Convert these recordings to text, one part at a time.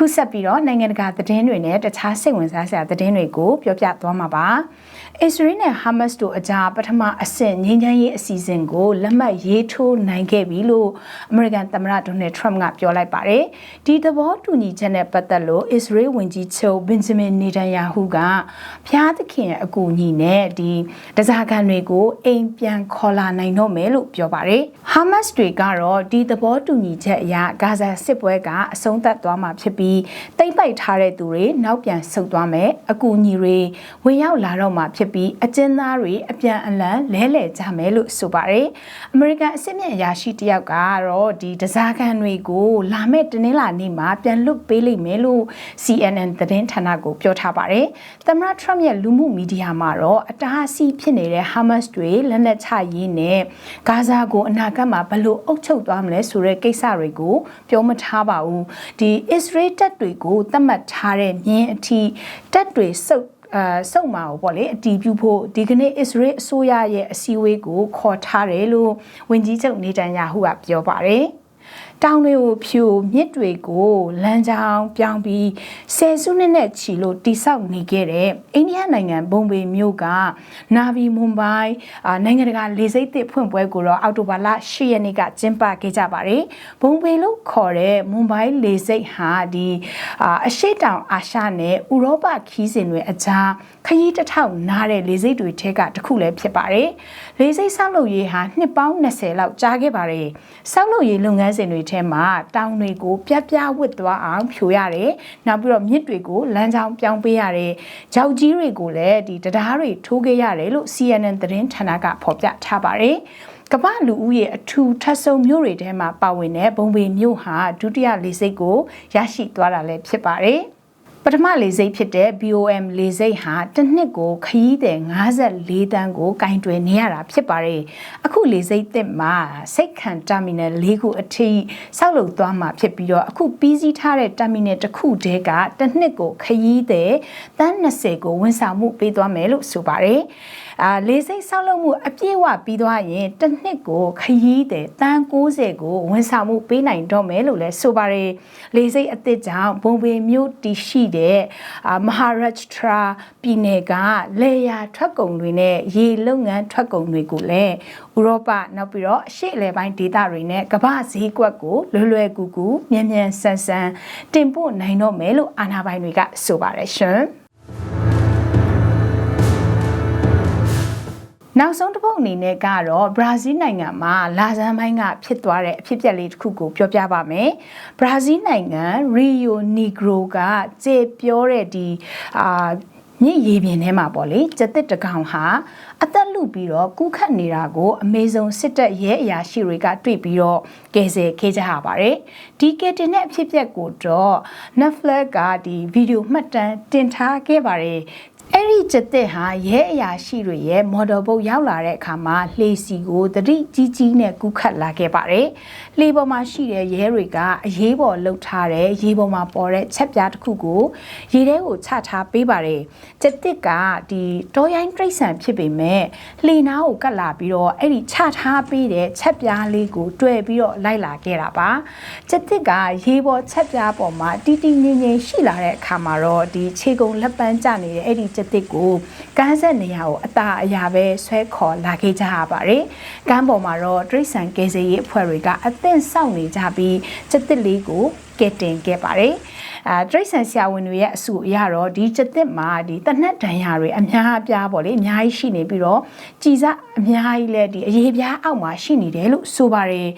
အခုဆက်ပြီးတော့နိုင်ငံတကာသတင်းတွေနဲ့တခြားစိတ်ဝင်စားစရာသတင်းတွေကိုပြောပြသွားမှာပါအစ္စရေးနဲ့ဟာမတ်စ်တို့အကြားပထမအဆင့်ငြိမ်းချမ်းရေးအစီအစဉ်ကိုလက်မှတ်ရေးထိုးနိုင်ခဲ့ပြီလို့အမေရိကန်သမ္မတဒေါ်နယ်ထရမ့်ကပြောလိုက်ပါတယ်ဒီသဘောတူညီချက်နဲ့ပတ်သက်လို့အစ္စရေးဝန်ကြီးချုပ်ဘင်ဂျမင်နေတန်ယာဟုကဖျားသခင်ရဲ့အကူအညီနဲ့ဒီတစားခံတွေကိုအိမ်ပြန်ခေါ်လာနိုင်တော့မယ်လို့ပြောပါတယ်ဟာမတ်စ်တွေကတော့ဒီသဘောတူညီချက်အရဂါဇာစစ်ပွဲကအဆုံးသတ်သွားမှာဖြစ်ပြီးတိမ့်ပိုက်ထားတဲ့သူတွေနောက်ပြန်ဆုတ်သွားမယ်အကူအညီတွေဝင်ရောက်လာတော့မှာဖြစ်ပြီးအကျဉ်းသားတွေအပြန်အလှန်လဲလှယ်ကြမယ်လို့ဆိုပါတယ်အမေရိကန်အစစ်မြင့်အရာရှိတယောက်ကတော့ဒီတစားခံတွေကိုလာမဲ့တနင်္လာနေ့မှာပြန်လွတ်ပေးလိမ့်မယ်လို့ CNN သတင်းဌာနကိုပြောထားပါတယ်သမ္မတ Trump ရဲ့လူမှုမီဒီယာမှာတော့အတားအဆီးဖြစ်နေတဲ့ Hamas တွေလက်နက်ချရေးနဲ့ဂါဇာကိုအနာဂတ်မှာဘယ်လိုအုပ်ချုပ်သွားမလဲဆိုတဲ့ကိစ္စတွေကိုပြောမထားပါဘူးဒီ Israel တပ်တွေကိုသတ်မှတ်ထားတဲ့မြင်းအထိတပ်တွေစုပ်အာစုံမာကိုပေါ့လေအတီးပြုဖို့ဒီကနေ့အစ္စရေးအစိုးရရဲ့အစည်းအဝေးကိုခေါ်ထားတယ်လို့ဝန်ကြီးချုပ်နေတန်ယာဟုကပြောပါတယ် တောင်တွေကိုဖြူမြစ်တွေကိုလမ်းကြောင်းပြောင်းပြီးဆယ်စုနှစ်နဲ့ချီလို့တိဆောက်နေခဲ့တဲ့အိန္ဒိယနိုင်ငံဘုံဘေမြို့ကနာဗီမွန်ဘိုင်းနိုင်ငံတကာလေဆိပ်သစ်ဖွင့်ပွဲကိုတော့အောက်တိုဘာလ10ရက်နေ့ကကျင်းပခဲ့ကြပါတယ်ဘုံဘေလို့ခေါ်တဲ့မွန်ဘိုင်းလေဆိပ်ဟာဒီအရှိတောင်အာရှနဲ့ဥရောပခီးစဉ်တွေအကြားခရီးတစ်ထောက်နားတဲ့လေဆိပ်တွေထဲကတစ်ခုလည်းဖြစ်ပါတယ်လေဆိပ်ဆောက်လုပ်ရေးဟာနှစ်ပေါင်း20လောက်ကြာခဲ့ပါတယ်ဆောက်လုပ်ရေးလုပ်ငန်းစဉ်တွေထဲမှာတောင်တွေကိုပြပြဝစ်သွားအောင်ဖြိုရတယ်။နောက်ပြီးတော့မြစ်တွေကိုလမ်းကြောင်းပြောင်းပေးရတယ်။ကြောက်ကြီးတွေကိုလည်းဒီတရားတွေထိုးခဲ့ရတယ်လို့ CNN သတင်းဌာနကဖော်ပြထားပါတယ်။ကမ္ဘာလူဦးရေအထူးထပ်ဆုံးမြို့တွေထဲမှာပါဝင်တဲ့ဘုံပေမြို့ဟာဒုတိယလေဆိပ်ကိုရရှိသွားတာလည်းဖြစ်ပါတယ်။ ပထမလေဆိပ်ဖြစ်တဲ့ BOM လေဆိပ်ဟာတစ်နှစ်ကိုခရီးသည်54တန်းကိုကင်တွယ်နေရတာဖြစ်ပါတယ်။အခုလေဆိပ်သစ်မှာစိတ်ခံတာမီနယ်၄ခုအထိဆောက်လုပ်သွားမှာဖြစ်ပြီးတော့အခုပြီးစီးထားတဲ့တာမီနယ်တစ်ခုတည်းကတစ်နှစ်ကိုခရီးသည်တန်း20ကိုဝန်ဆောင်မှုပေးသွားမယ်လို့ဆိုပါတယ်။အာလေစိတ်ဆောက်လုပ်မှုအပြည့်အဝပြီးသွားရင်တစ်နှစ်ကိုခရီးတဲ့တန်း60ကိုဝန်ဆောင်မှုပေးနိုင်တော့မယ်လို့လည်းဆိုပါတယ်လေစိတ်အသစ်ကြောင့်ဘုံပေမြို့တည်ရှိတဲ့အာမဟာရတ်ထရာပြည်နယ်ကလေယာထွက်ကုန်တွေနဲ့ရေလုပ်ငန်းထွက်ကုန်တွေကိုလည်းဥရောပနောက်ပြီးတော့အရှေ့အလယ်ပိုင်းဒေသတွေနဲ့ကမ္ဘာဈေးကွက်ကိုလွယ်လွယ်ကူကူမြန်မြန်ဆန်ဆန်တင်ပို့နိုင်တော့မယ်လို့အာဏာပိုင်တွေကဆိုပါတယ်ရှင်။ နောက်ဆုံးတစ်ပုတ်အနေနဲ့ကတော့ဘရာဇီးနိုင်ငံမှာလာဇန်ပိုင်းကဖြစ်သွားတဲ့အဖြစ်အပျက်လေးတစ်ခုကိုပြောပြပါမယ်။ဘရာဇီးနိုင်ငံရီယိုနီဂရိုကကျေပြောတဲ့ဒီအာမြင့်ရေပြင်ထဲမှာပေါ့လေကျက်တစ်တကောင်ဟာအသက်လူပြီးတော့ကူးခတ်နေတာကိုအမေဇုံစစ်တပ်ရဲအရာရှိတွေကတွေ့ပြီးတော့ကယ်ဆယ်ခဲ့ကြရပါတယ်ဒီကယ်တင်တဲ့အဖြစ်အပျက်ကိုတော့ Netflix ကဒီဗီဒီယိုမှတ်တမ်းတင်ထားခဲ့ပါတယ် အဲ့ဒီကျတဲ့ဟာရဲအရာရှိတွေရဲ့မော်ဒယ်ဘုတ်ရောက်လာတဲ့အခါမှာလှေစီကိုတတိကြီးကြီးနဲ့ကူးခတ်လာခဲ့ပါတယ်။လှေပေါ်မှာရှိတဲ့ရဲတွေကအရေးပေါ်လှုပ်ထားတဲ့ရေပေါ်မှာပေါ်တဲ့ချက်ပြားတစ်ခုကိုရေထဲကိုချထားပေးပါတယ်။ကျတဲ့ကဒီတောရိုင်းတိရစ္ဆာန်ဖြစ်ပေမဲ့လှေနားကိုကတ်လာပြီးတော့အဲ့ဒီချထားပေးတဲ့ချက်ပြားလေးကိုတွဲပြီးတော့လိုက်လာခဲ့တာပါ။ကျတဲ့ကရေပေါ်ချက်ပြားပေါ်မှာတီတီငင်ငင်ရှိလာတဲ့အခါမှာတော့ဒီခြေကုံလက်ပန်းကျနေတဲ့အဲ့ဒီကျသစ်ကိုကမ်းဆက်နေရကိုအသာအရာပဲဆွဲခေါ်လာခဲ့ကြရပါတယ်။ကမ်းပေါ်မှာတော့တရိษံကယ်ဆယ်ရေးအဖွဲ့တွေကအသင့်စောင့်နေကြပြီးကျသစ်လေးကို ကယ်တင်ခဲ့ပါတယ်။အဲတရိษံဆရာဝန်တွေရဲ့အစုအရတော့ဒီကျသစ်မှာဒီတနက်ဒဏ်ရာတွေအများအပြားပေါ့လေအများကြီးရှိနေပြီးတော့ကြည်စအများကြီးလဲဒီအရေးပြားအောက်မှာရှိနေတယ်လို့ဆိုပါတယ်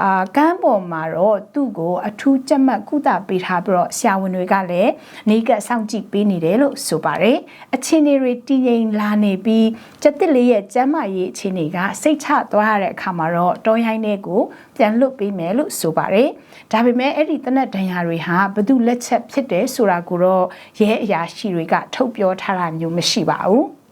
အာကမ်းပေါ်မှာတော့သူ့ကိုအထူးကြက်မှတ်ကုသပေးထားပြီးတော့ဆရာဝန်တွေကလည်းနေကစောင့်ကြည့်ပေးနေတယ်လို့ဆိုပါတယ်အခြေအနေတွေတည်ငြိမ်လာနေပြီးကျသစ်လေးရဲ့ကျန်းမာရေးအခြေအနေကစိတ်ချသွားရတဲ့အခါမှာတော့တောရိုင်းတွေကိုပြန်လွတ်ပေးမယ်လို့ဆိုပါတယ်ဒါပေမဲ့အဲ့ဒီတနက်ဒဏ်ရာတွေဟာဘသူလက်ချက်ဖြစ်တယ်ဆိုတာကိုတော့ရဲအရာရှိတွေကထုတ်ပြောထားတာမျိုးမရှိပါဘူး